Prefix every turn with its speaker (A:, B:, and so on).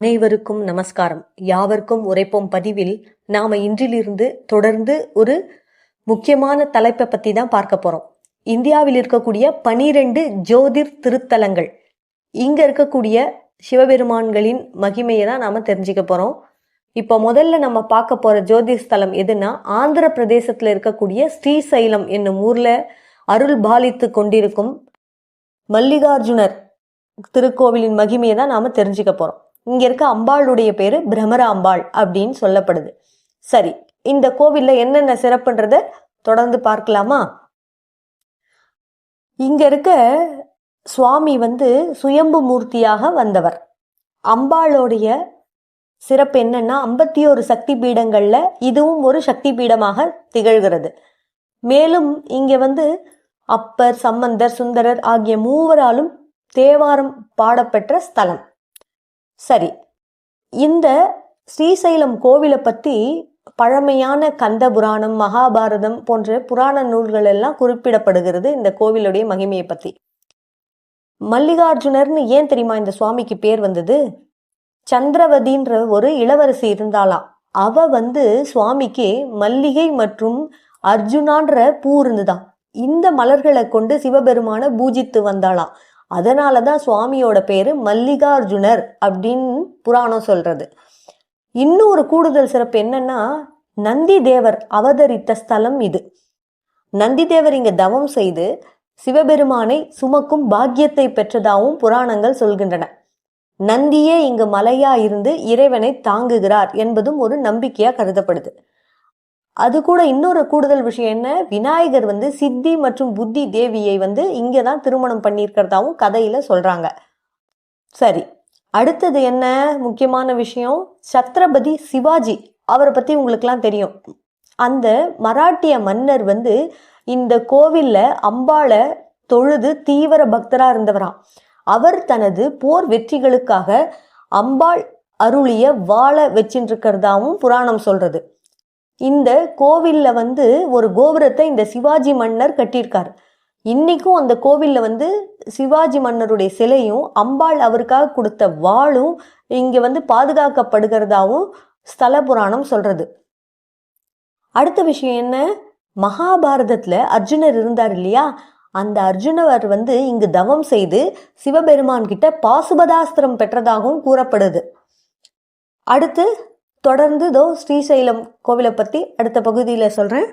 A: அனைவருக்கும் நமஸ்காரம். யாவர்க்கும் உரைப்போம் பதிவில் நாம இன்றிலிருந்து தொடர்ந்து ஒரு முக்கியமான தலைப்பை பத்தி தான் பார்க்க போறோம். இந்தியாவில் இருக்கக்கூடிய பனிரெண்டு ஜோதிர் திருத்தலங்கள். இங்க இருக்கக்கூடிய சிவபெருமான்களின் மகிமையை தான் நாம தெரிஞ்சுக்க போறோம். இப்போ முதல்ல நம்ம பார்க்க போற ஜோதிர் ஸ்தலம் எதுனா ஆந்திர பிரதேசத்துல இருக்கக்கூடிய ஸ்ரீசைலம் என்னும் ஊர்ல அருள் பாலித்து கொண்டிருக்கும் மல்லிகார்ஜுனர் திருக்கோவிலின் மகிமையை தான் நாம தெரிஞ்சுக்க போறோம். இங்க இருக்க அம்பாளுடைய பேரு பிரமராம்பாள் அப்படின்னு சொல்லப்படுது. சரி இந்த கோவில்ல என்னென்ன சிறப்புன்றத தொடர்ந்து பார்க்கலாமா? இங்க இருக்க சுவாமி வந்து சுயம்பு மூர்த்தியாக வந்தவர். அம்பாளுடைய சிறப்பு என்னன்னா ஐம்பத்தி ஒரு சக்தி பீடங்கள்ல இதுவும் ஒரு சக்தி பீடமாக திகழ்கிறது. மேலும் இங்க வந்து அப்பர் சம்பந்தர் சுந்தரர் ஆகிய மூவராலும் தேவாரம் பாடப்பெற்ற ஸ்தலம். சரி. இந்த ஸ்ரீசைலம் கோவிலை பத்தி பழமையான கந்த புராணம் மகாபாரதம் போன்ற புராண நூல்கள் எல்லாம் குறிப்பிடப்படுகிறது இந்த கோவிலுடைய மகிமையை பத்தி. மல்லிகார்ஜுனர்னு ஏன் தெரியுமா இந்த சுவாமிக்கு பேர் வந்தது? சந்திரவதின்ற ஒரு இளவரசி இருந்தாளாம். அவ வந்து சுவாமிக்கு மல்லிகை மற்றும் அர்ஜுனான்ற பூ இருந்துதான் இந்த மலர்களை கொண்டு சிவபெருமான பூஜித்து வந்தாளாம். அதனாலதான் சுவாமியோட பேர் மல்லிகார்ஜுனர் அப்படின்னு புராணம் சொல்றது. இன்னும் ஒரு கூடுதல் சிறப்பு என்னன்னா நந்தி தேவர் அவதரித்த ஸ்தலம் இது. நந்தி தேவர் இங்க தவம் செய்து சிவபெருமானை சுமக்கும் பாக்கியத்தை பெற்றதாகவும் புராணங்கள் சொல்கின்றன. நந்தியே இங்கு மலையா இருந்து இறைவனை தாங்குகிறார் என்பதும் ஒரு நம்பிக்கையா கருதப்படுது. அது கூட இன்னொரு கூடுதல் விஷயம் என்ன? விநாயகர் வந்து சித்தி மற்றும் புத்தி தேவியை வந்து இங்கே தான் திருமணம் பண்ணியிருக்கிறதாவும் கதையில் சொல்கிறாங்க சரி அடுத்தது என்ன முக்கியமான விஷயம்? சத்ரபதி சிவாஜி அவரை பற்றி உங்களுக்குலாம் தெரியும். அந்த மராட்டிய மன்னர் வந்து இந்த கோவிலில் அம்பாளை தொழுது தீவிர பக்தராக இருந்தவராம். அவர் தனது போர் வெற்றிகளுக்காக அம்பாள் அருளிய வாழ வச்சின்றிருக்கிறதாவும் புராணம் சொல்றது. இந்த கோவிலில் வந்து ஒரு கோபுரத்தை இந்த சிவாஜி மன்னர் கட்டியிருக்கார். இன்றைக்கும் அந்த கோவிலில் வந்து சிவாஜி மன்னருடைய சிலையும் அம்பாள் அவருக்காக கொடுத்த வாளும் இங்கே வந்து பாதுகாக்கப்படுகிறதாவும் ஸ்தல புராணம் சொல்கிறது அடுத்த விஷயம் என்ன? மகாபாரதத்தில் அர்ஜுனர் இருந்தார் இல்லையா? அந்த அர்ஜுனர் வந்து இங்கு தவம் செய்து சிவபெருமான் கிட்ட பாசுபதாஸ்திரம் பெற்றதாகவும் கூறப்படுது. அடுத்து தொடர்ந்து தோ ஸ்ரீசைலம் கோவிலை பற்றி அடுத்த பகுதியில் சொல்கிறேன்